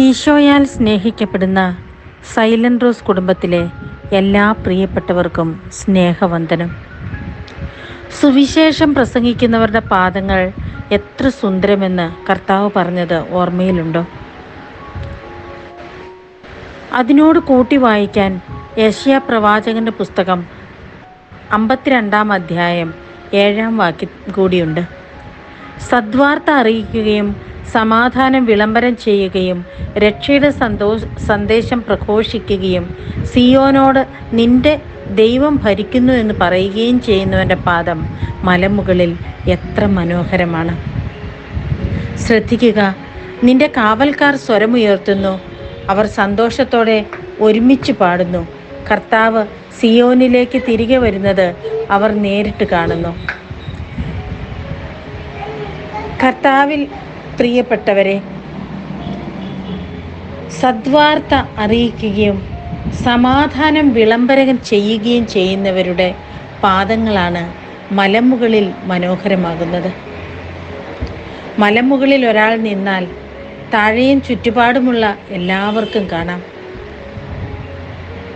ഈശോയാൽ സ്നേഹിക്കപ്പെടുന്ന silent rose കുടുംബത്തിലെ എല്ലാ പ്രിയപ്പെട്ടവർക്കും സ്നേഹവന്ദനം. സുവിശേഷം പ്രസംഗിക്കുന്നവരുടെ പാദങ്ങൾ എത്ര സുന്ദരമെന്ന് കർത്താവ് പറഞ്ഞത് ഓർമ്മയിലുണ്ടോ? അതിനോട് കൂട്ടി വായിക്കാൻ യഷ്യ പ്രവാചകന്റെ പുസ്തകം അമ്പത്തിരണ്ടാം അധ്യായം ഏഴാം വാക്യം കൂടിയുണ്ട്. സദ്വാർത്ത അറിയിക്കുകയും സമാധാനം വിളംബരം ചെയ്യുകയും രക്ഷയുടെ സന്തോഷ സന്ദേശം പ്രഘോഷിക്കുകയും സിയോനോട് നിന്റെ ദൈവം ഭരിക്കുന്നു എന്ന് പറയുകയും ചെയ്യുന്നവന്റെ പാദം മലമുകളിൽ എത്ര മനോഹരമാണ്. ശ്രദ്ധിക്കുക നിന്റെ കാവൽക്കാർ സ്വരമുയർത്തുന്നു അവർ സന്തോഷത്തോടെ ഒരുമിച്ച് പാടുന്നു. കർത്താവ് സിയോനിലേക്ക് തിരികെ വരുന്നത് അവർ നേരിട്ട് കാണുന്നു. കർത്താവിൽ പ്രിയപ്പെട്ടവരെ സദ്വാർത്ത അറിയിക്കുകയും സമാധാനം വിളംബരം ചെയ്യുകയും ചെയ്യുന്നവരുടെ പാദങ്ങളാണ് മലമുകളിൽ മനോഹരമാകുന്നത്. മലമുകളിൽ ഒരാൾ നിന്നാൽ താഴെയും ചുറ്റുപാടുമുള്ള എല്ലാവർക്കും കാണാം.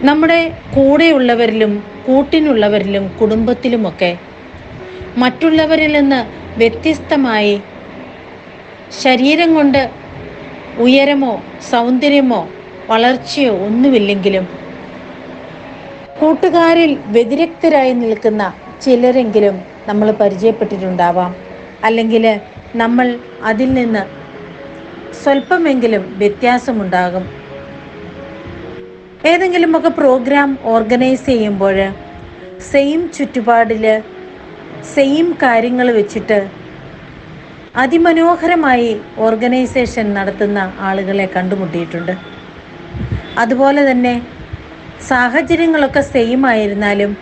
നമ്മുടെ കൂടെയുള്ളവരിലും കൂട്ടിനുള്ളവരിലും കുടുംബത്തിലുമൊക്കെ മറ്റുള്ളവരിൽ നിന്ന് വ്യത്യസ്തമായി ശരീരം കൊണ്ട് ഉയരമോ സൗന്ദര്യമോ വളർച്ചയോ ഒന്നുമില്ലെങ്കിലും കൂട്ടുകാരിൽ വ്യതിരക്തരായി നിൽക്കുന്ന ചിലരെങ്കിലും നമ്മൾ പരിചയപ്പെട്ടിട്ടുണ്ടാവാം. അല്ലെങ്കിൽ നമ്മൾ അതിൽ നിന്ന് സ്വല്പമെങ്കിലും വ്യത്യാസമുണ്ടാകും. ഏതെങ്കിലുമൊക്കെ പ്രോഗ്രാം ഓർഗനൈസ് ചെയ്യുമ്പോൾ സെയിം ചുറ്റുപാടിൽ സെയിം കാര്യങ്ങൾ വെച്ചിട്ട് അതിമനോഹരമായി ഓർഗനൈസേഷൻ നടത്തുന്ന ആളുകളെ കണ്ടുമുട്ടിയിട്ടുണ്ട്. അതുപോലെ തന്നെ സാഹചര്യങ്ങളൊക്കെ സെയിം ആയിരുന്നാലും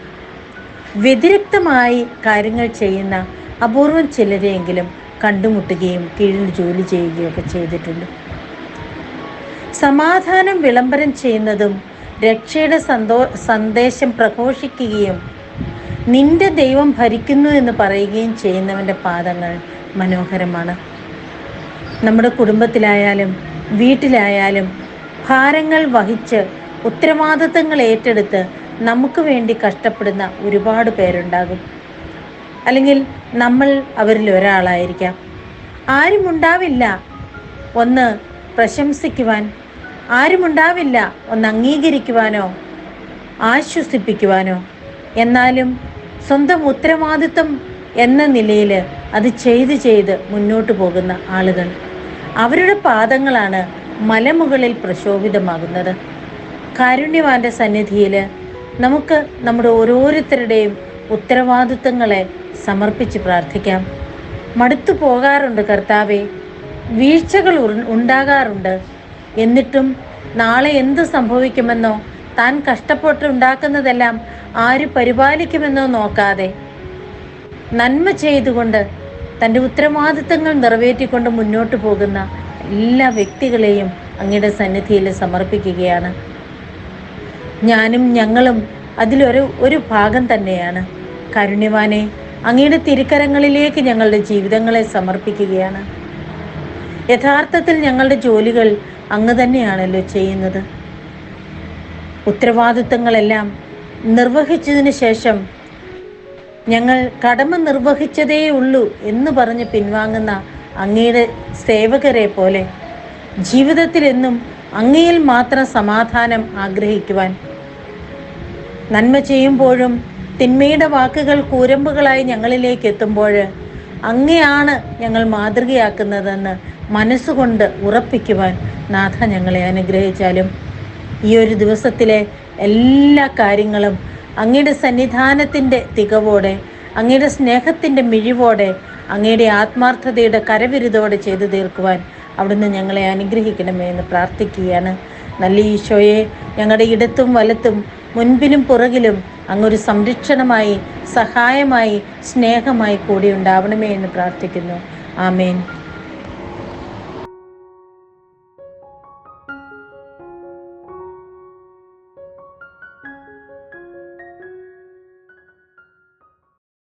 വ്യതിരിക്തമായി കാര്യങ്ങൾ ചെയ്യുന്ന അപൂർവം ചിലരെയെങ്കിലും കണ്ടുമുട്ടുകയും കീഴിൽ ജോലി ചെയ്യുകയൊക്കെ ചെയ്തിട്ടുണ്ട്. സമാധാനം വിളംബരം ചെയ്യുന്നതും രക്ഷയുടെ സന്തോ സന്ദേശം പ്രഘോഷിക്കുകയും നിന്റെ ദൈവം ഭരിക്കുന്നു എന്ന് പറയുകയും ചെയ്യുന്നവന്റെ പാദങ്ങൾ മനോഹരമാണ്. നമ്മുടെ കുടുംബത്തിലായാലും വീട്ടിലായാലും ഭാരങ്ങൾ വഹിച്ച് ഉത്തരവാദിത്തങ്ങൾ ഏറ്റെടുത്ത് നമുക്ക് വേണ്ടി കഷ്ടപ്പെടുന്ന ഒരുപാട് പേരുണ്ടാകും. അല്ലെങ്കിൽ നമ്മൾ അവരിൽ ഒരാളായിരിക്കാം. ആരുമുണ്ടാവില്ല ഒന്ന് പ്രശംസിക്കുവാൻ ആരുമുണ്ടാവില്ല ഒന്ന് അംഗീകരിക്കുവാനോ ആശ്വസിപ്പിക്കുവാനോ. എന്നാലും സ്വന്തം ഉത്തരവാദിത്വം എന്ന നിലയിൽ അത് ചെയ്ത് ചെയ്ത് മുന്നോട്ട് പോകുന്ന ആളുകൾ. അവരുടെ പാദങ്ങളാണ് മലമുകളിൽ പ്രശോഭിതമാകുന്നത്. കാരുണ്യവാന്റെ സന്നിധിയിൽ നമുക്ക് നമ്മുടെ ഓരോരുത്തരുടെയും ഉത്തരവാദിത്വങ്ങളെ സമർപ്പിച്ച് പ്രാർത്ഥിക്കാം. മടുത്തു പോകാറുണ്ട് കർത്താവെ വീഴ്ചകൾ ഉണ്ടാകാറുണ്ട്. എന്നിട്ടും നാളെ എന്ത് സംഭവിക്കുമെന്നോ താൻ കഷ്ടപ്പെട്ട് ഉണ്ടാക്കുന്നതെല്ലാം ആര് പരിപാലിക്കുമെന്നോ നോക്കാതെ നന്മ ചെയ്തുകൊണ്ട് തന്റെ ഉത്തരവാദിത്തങ്ങൾ നിറവേറ്റിക്കൊണ്ട് മുന്നോട്ട് പോകുന്ന എല്ലാ വ്യക്തികളെയും അങ്ങയുടെ സന്നിധിയിൽ സമർപ്പിക്കുകയാണ്. ഞാനും ഞങ്ങളും അതിലൊരു ഒരു ഭാഗം തന്നെയാണ്. കരുണ്യവാനെ അങ്ങയുടെ തിരുക്കരങ്ങളിലേക്ക് ഞങ്ങളുടെ ജീവിതങ്ങളെ സമർപ്പിക്കുകയാണ്. യഥാർത്ഥത്തിൽ ഞങ്ങളുടെ ജോലികൾ അങ്ങ് തന്നെയാണല്ലോ ചെയ്യുന്നത്. ഉത്തരവാദിത്തങ്ങളെല്ലാം നിർവഹിച്ചതിന് ശേഷം ഞങ്ങൾ കടമ നിർവഹിച്ചതേ ഉള്ളൂ എന്ന് പറഞ്ഞ് പിൻവാങ്ങുന്ന അങ്ങയുടെ സേവകരെ പോലെ ജീവിതത്തിൽ എന്നും അങ്ങയിൽ മാത്രം സമാധാനം ആഗ്രഹിക്കുവാൻ. നന്മ ചെയ്യുമ്പോഴും തിന്മയുടെ വാക്കുകൾ കൂരമ്പുകളായി ഞങ്ങളിലേക്ക് എത്തുമ്പോൾ അങ്ങയാണ് ഞങ്ങൾ മാതൃകയാക്കുന്നതെന്ന് മനസ്സുകൊണ്ട് ഉറപ്പിക്കുവാൻ നാഥ ഞങ്ങളെ അനുഗ്രഹിച്ചാലും ഈ ഒരു ദിവസത്തിലെ എല്ലാ കാര്യങ്ങളും അങ്ങയുടെ സന്നിധാനത്തിന്റെ തികവോടെ അങ്ങയുടെ സ്നേഹത്തിന്റെ മിഴിവോടെ അങ്ങയുടെ ആത്മാർത്ഥതയുടെ കരവിരുതോടെ ചെയ്തു തീർക്കുവാൻ അവിടുന്ന് ഞങ്ങളെ അനുഗ്രഹിക്കണമേ എന്ന് പ്രാർത്ഥിക്കുകയാണ്. നല്ല ഈശോയെ ഞങ്ങളുടെ ഇടത്തും വലത്തും മുൻപിലും പുറകിലും അങ്ങൊരു സംരക്ഷണമായി സഹായമായി സ്നേഹമായി കൂടി ഉണ്ടാവണമേ എന്ന് പ്രാർത്ഥിക്കുന്നു. ആമേൻ.